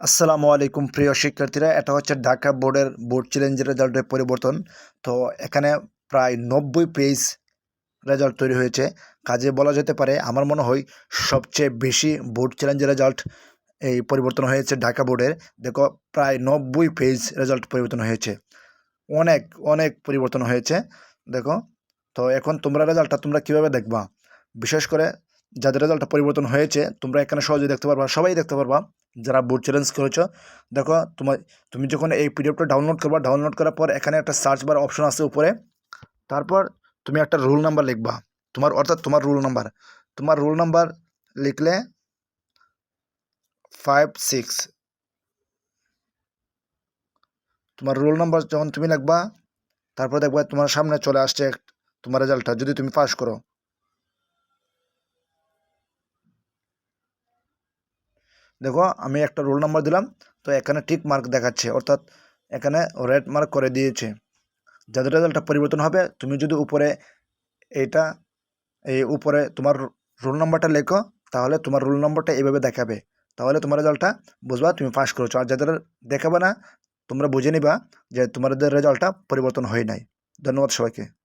আসসালামু আলাইকুম প্রিয় শিক্ষার্থীরা, এটা হচ্ছে ঢাকা বোর্ডের বোর্ড চ্যালেঞ্জের রেজাল্টের পরিবর্তন। তো এখানে প্রায় নব্বই পেজ রেজাল্ট তৈরি হয়েছে। কাজে বলা যেতে পারে, আমার মনে হয় সবচেয়ে বেশি বোর্ড চ্যালেঞ্জের রেজাল্ট এই পরিবর্তন হয়েছে ঢাকা বোর্ডের। দেখো, প্রায় নব্বই পেজ রেজাল্ট পরিবর্তন হয়েছে। অনেক অনেক পরিবর্তন হয়েছে। দেখো, তো এখন তোমরা রেজাল্টটা তোমরা কীভাবে দেখবা? বিশেষ করে যাদের রেজাল্টটা পরিবর্তন হয়েছে, তোমরা এখানে সহজে দেখতে পারবা, সবাই দেখতে পারবা। যারা বোর্ড চ্যালেঞ্জ করেছ, দেখো তোমার, তুমি যখন এই পিডিএফটা ডাউনলোড করবা ডাউনলোড করার পর এখানে একটা সার্চ বার অপশন আছে উপরে। তারপর তুমি একটা রুল নাম্বার লিখবা। তোমার, অর্থাৎ তোমার রুল নাম্বার তোমার রুল নাম্বার লিখলে ফাইভ সিক্স তোমার রোল নাম্বার যখন তুমি লিখবা, তারপর দেখবা তোমার সামনে চলে আসছে তোমার রেজাল্টটা যদি তুমি পাস করো দেখো, আমি একটা রোল নাম্বার দিলাম, তো এখানে ঠিক মার্ক দেখাচ্ছে, অর্থাৎ এখানে রেড মার্ক করে দিয়েছে। যাদের রেজাল্টটা পরিবর্তন হবে, তুমি যদি উপরে এইটা, এই উপরে তোমার রোল নাম্বারটা লেখো, তাহলে তোমার রোল নাম্বারটা এইভাবে দেখাবে। তাহলে তোমার রেজাল্টটা বুঝবা, তুমি পাস করেছ। আর যাদের দেখাবে না, তোমরা বুঝে নিবা যে তোমাদের রেজাল্টটা পরিবর্তন হয় নাই। ধন্যবাদ সবাইকে।